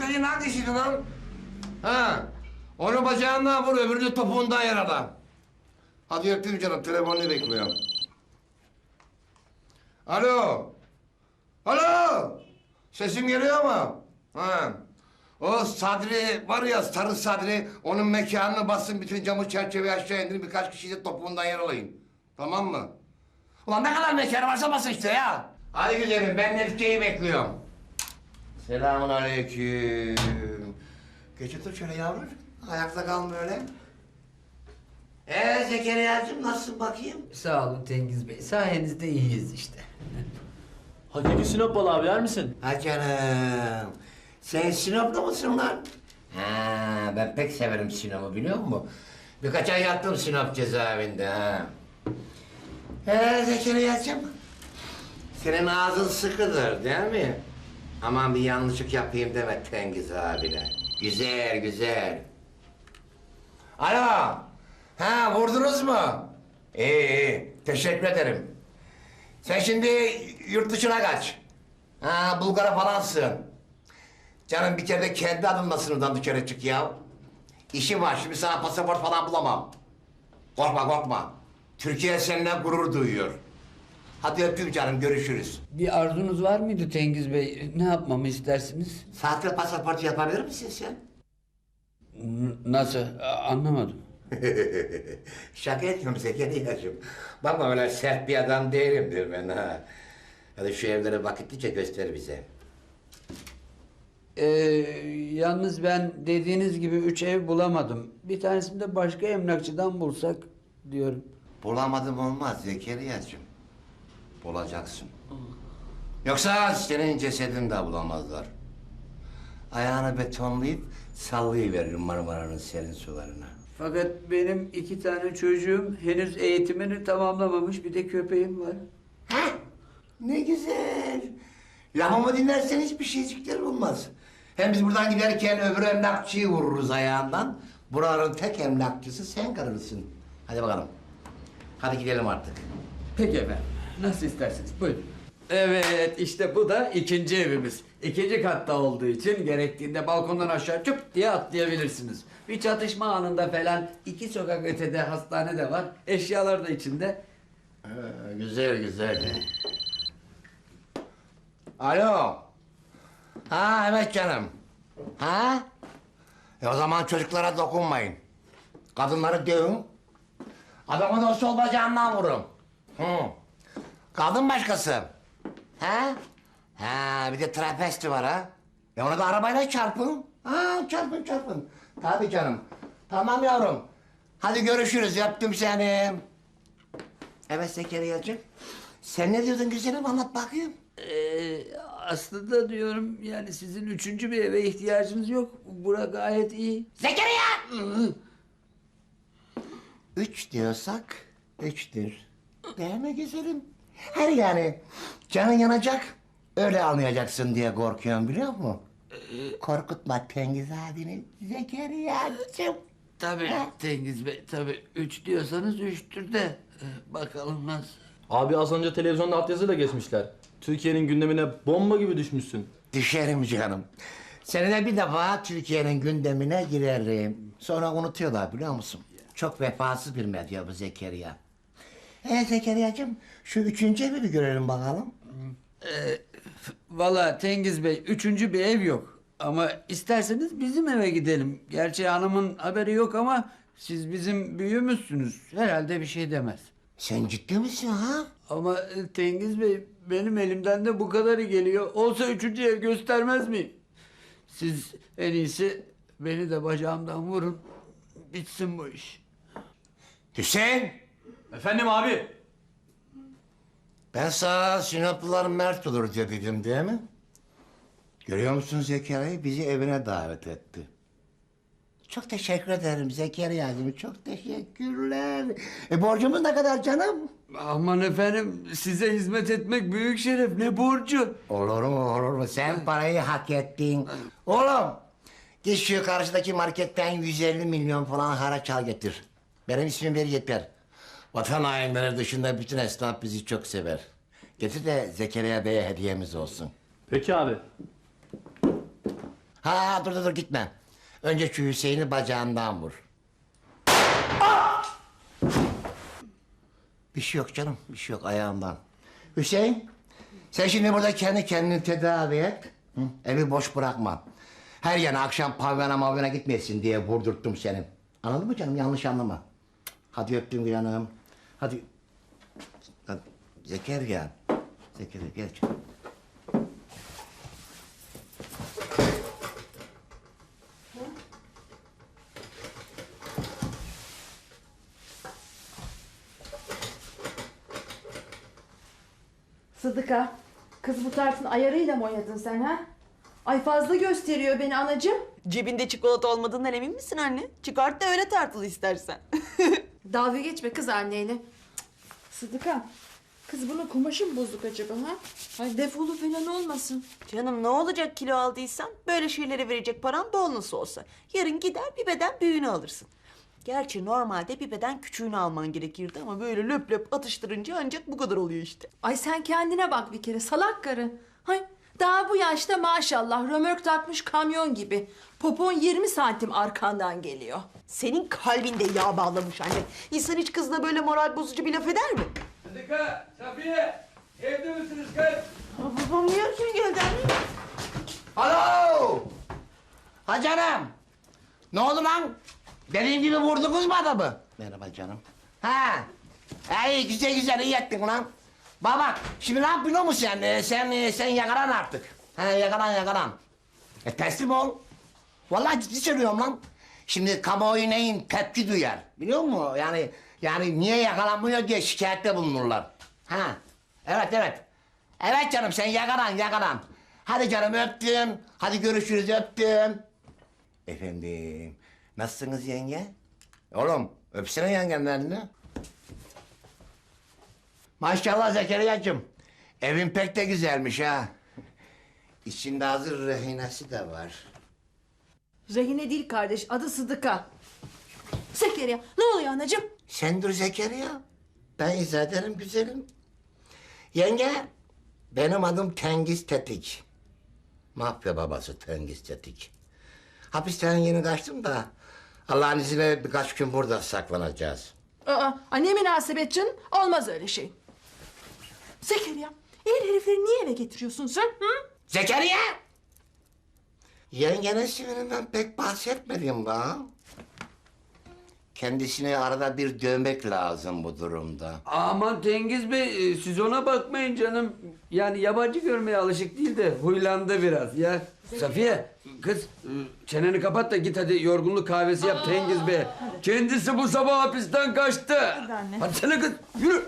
dediğin hangisiydi lan? Ha. Onu bacağından vur, öbürünü topuğundan yarala. Hadi öptüm canım, telefonunu bekliyorum. Alo. Alo. Sesim geliyor mu? Ha. O Sadri var ya sarı Sadri, onun mekanını basın bütün camı çerçeve aşağı indirin birkaç kişiyi de topuğundan yaralayın. Tamam mı? Ulan ne kadar mekanı varsa basın işte ya. Hadi güzelim ben Nefke'yi bekliyorum. Selamun aleyküm. Geç otur şöyle yavrum. Ayakta kalma öyle. Ee Zekeriya'cığım nasılsın bakayım? Sağ olun Tengiz Bey. Sayenizde iyiyiz işte. Hakiki Sinop balı abi yer misin? Ha canım. Sen Sinop'ta mısın lan? Ha, ben pek severim Sinop'u biliyor musun? Birkaç ay yattım Sinop cezaevinde ha. Ee Zekeriya'cığım. Senin ağzın sıkıdır değil mi? Aman bir yanlışlık yapayım deme Tengiz abine. Güzel güzel. Alo. Ha vurdunuz mu? İyi iyi. Teşekkür ederim. Sen şimdi yurt dışına kaç. Ha Bulgar'a falan sığın. Canım bir kere de kendi adınla sınırdan dışarı çık ya. İşim var şimdi sana pasaport falan bulamam. Korkma korkma. Türkiye seninle gurur duyuyor. Hadi öptüm canım görüşürüz. Bir arzunuz var mıydı Tengiz Bey? Ne yapmamı istersiniz? Sahte pasaport yapabilir misin sen? N- nasıl? A- Anlamadım. Şaka etmiyorum Zekeriya'cığım. Bakma öyle sert bir adam değilimdir ben ha. Hadi şu evleri vakitlice göster bize. Ee, yalnız ben dediğiniz gibi üç ev bulamadım. Bir tanesini de başka emlakçıdan bulsak diyorum. Bulamadım olmaz Zekeriya'cığım. Bulacaksın. Yoksa senin cesedini de bulamazlar. Ayağını betonlayıp sallayıveririm Marmara'nın serin sularına. Fakat benim iki tane çocuğum henüz eğitimini tamamlamamış bir de köpeğim var. Hah, ne güzel. Lafımı dinlersen hiçbir şeycikler olmaz. Hem biz buradan giderken öbür emlakçıyı vururuz ayağından. Buranın tek emlakçısı sen kalırsın. Hadi bakalım. Hadi gidelim artık. Peki efendim. Nasıl isterseniz buyurun. Evet işte bu da ikinci evimiz. İkinci katta olduğu için gerektiğinde balkondan aşağı çöp diye atlayabilirsiniz. Bir çatışma anında falan iki sokak ötede hastane de var. Eşyalar da içinde. Ee, güzel güzel. Alo. Ha evet canım. Ha? E o zaman çocuklara dokunmayın. Kadınları dövün. Adamı da sol bacağından vurun. Hı. Kadın başkası. Ha? Ha bir de trapesti var ha. E onu da arabayla çarpın. Ha çarpın çarpın. Tabii canım. Tamam yavrum. Hadi görüşürüz. Yaptım seni. Evet Zekeriya'cığım. Sen ne diyordun güzelim anlat bakayım. Ee, aslında diyorum yani sizin üçüncü bir eve ihtiyacınız yok. Bura gayet iyi. Zekeriya! Üç diyorsak üçtür. Değil mi güzelim? Her yani canın yanacak öyle anlayacaksın diye korkuyorum biliyor musun? Korkutma Tengiz abini Zekeriya'cığım. Tabii Tengiz Bey tabii. Üç diyorsanız üçtür de. Ee, bakalım nasıl. Abi az önce televizyonda altyazıyla geçmişler. Türkiye'nin gündemine bomba gibi düşmüşsün. Düşerim canım. Senede bir defa Türkiye'nin gündemine girerim. Sonra unutuyorlar biliyor musun? Çok vefasız bir medya bu Zekeriya. Ee Zekeriya'cığım şu üçüncü evi bir görelim bakalım. Valla Tengiz Bey üçüncü bir ev yok. Ama isterseniz bizim eve gidelim. Gerçi hanımın haberi yok ama siz bizim büyüğümüzsünüz. Herhalde bir şey demez. Sen ciddi misin ha? Ama e, Tengiz Bey benim elimden de bu kadarı geliyor. Olsa üçüncü ev göstermez miyim? Siz en iyisi beni de bacağımdan vurun. Bitsin bu iş. Hüseyin! Efendim abi. Ben sana Sinoplular mert olur diye dedim değil mi? Görüyor musun Zekeriya'yı bizi evine davet etti. Çok teşekkür ederim Zekeriya'cığım. Çok teşekkürler. E borcumuz ne kadar canım? Aman efendim size hizmet etmek büyük şeref ne borcu. Olur mu olur mu? Sen parayı hak ettin. Oğlum git şu karşıdaki marketten 150 milyon falan haraç al getir. Benim ismim ver yeter. Vatan hainleri dışında bütün esnaf bizi çok sever. Getir de Zekeriya Bey'e hediyemiz olsun. Peki abi. Ha dur dur dur gitme. Önce şu Hüseyin'i bacağından vur. Bir şey yok canım, bir şey yok ayağımdan. Hüseyin, sen şimdi burada kendi kendini tedavi et. Hı? Evi boş bırakma. Her yana akşam pavyona mavyona gitmesin diye vurdurttum seni. Anladın mı canım? Yanlış anlama. Hadi öptüm canım. Hadi. Hadi. Zekeriya. Zekeriya gel. Sıdıka, kız bu tartın ayarıyla mı oynadın sen ha? Ay fazla gösteriyor beni anacığım. Cebinde çikolata olmadığından emin misin anne? Çıkart da öyle tartılı istersen. Dalga geçme kız anneyle. Sıdıka, kız bunun kumaşı mı bozuk acaba ha? Ay defolu falan olmasın. Canım ne olacak kilo aldıysan? Böyle şeylere verecek paran bol nasıl olsa. Yarın gider bir beden büyüğünü alırsın. Gerçi normalde bir beden küçüğünü alman gerekirdi ama böyle löp löp atıştırınca ancak bu kadar oluyor işte. Ay sen kendine bak bir kere salak karı. Hay daha bu yaşta maşallah römörk takmış kamyon gibi. Popon 20 santim arkandan geliyor. Senin kalbinde yağ bağlamış anne. İnsan hiç kızına böyle moral bozucu bir laf eder mi? Sıdıka, Safiye, evde misiniz kız? Aa, babam niye erken geldi anne? Alo! Ha canım! Ne oldu lan? Dediğim gibi vurdunuz mu adamı? Merhaba canım. Ha! İyi güzel güzel iyi ettin lan. Bak şimdi ne yapıyorsun biliyor musun sen? Ee, sen, e, sen yakalan artık. Ha yakalan yakalan. E teslim ol. Vallahi ciddi söylüyorum lan. Şimdi kamuoyu neyin tepki duyar. Biliyor musun? Yani yani niye yakalanmıyor diye şikayette bulunurlar. Ha. Evet evet. Evet canım sen yakalan yakalan. Hadi canım öptüm. Hadi görüşürüz öptüm. Efendim. Nasılsınız yenge? Oğlum öpsene yengenin elini. Maşallah Zekeriya'cığım. Evin pek de güzelmiş ha. İçinde hazır rehinesi de var. Rehine değil kardeş adı Sıdıka. Zekeriya ne oluyor anacığım? Sen dur Zekeriya. Ben izah ederim güzelim. Yenge, benim adım Tengiz Tetik. Mafya babası Tengiz Tetik. Hapisten yeni kaçtım da... ...Allah'ın izniyle birkaç gün burada saklanacağız. Aa, ay ne münasebet canım? Olmaz öyle şey. Zekeriya, el herifleri niye eve getiriyorsun sen? Hı? Zekeriya! Yengenin sivrinden pek bahsetmedim bana. Kendisini arada bir dövmek lazım bu durumda. Aman Tengiz Bey, e, siz ona bakmayın canım. Yani yabancı görmeye alışık değil de huylandı biraz ya. Safiye, kız e, çeneni kapat da git hadi yorgunluk kahvesi yap Tengiz Bey. Kendisi bu sabah hapisten kaçtı. anne. Hadi sana kız, yürü.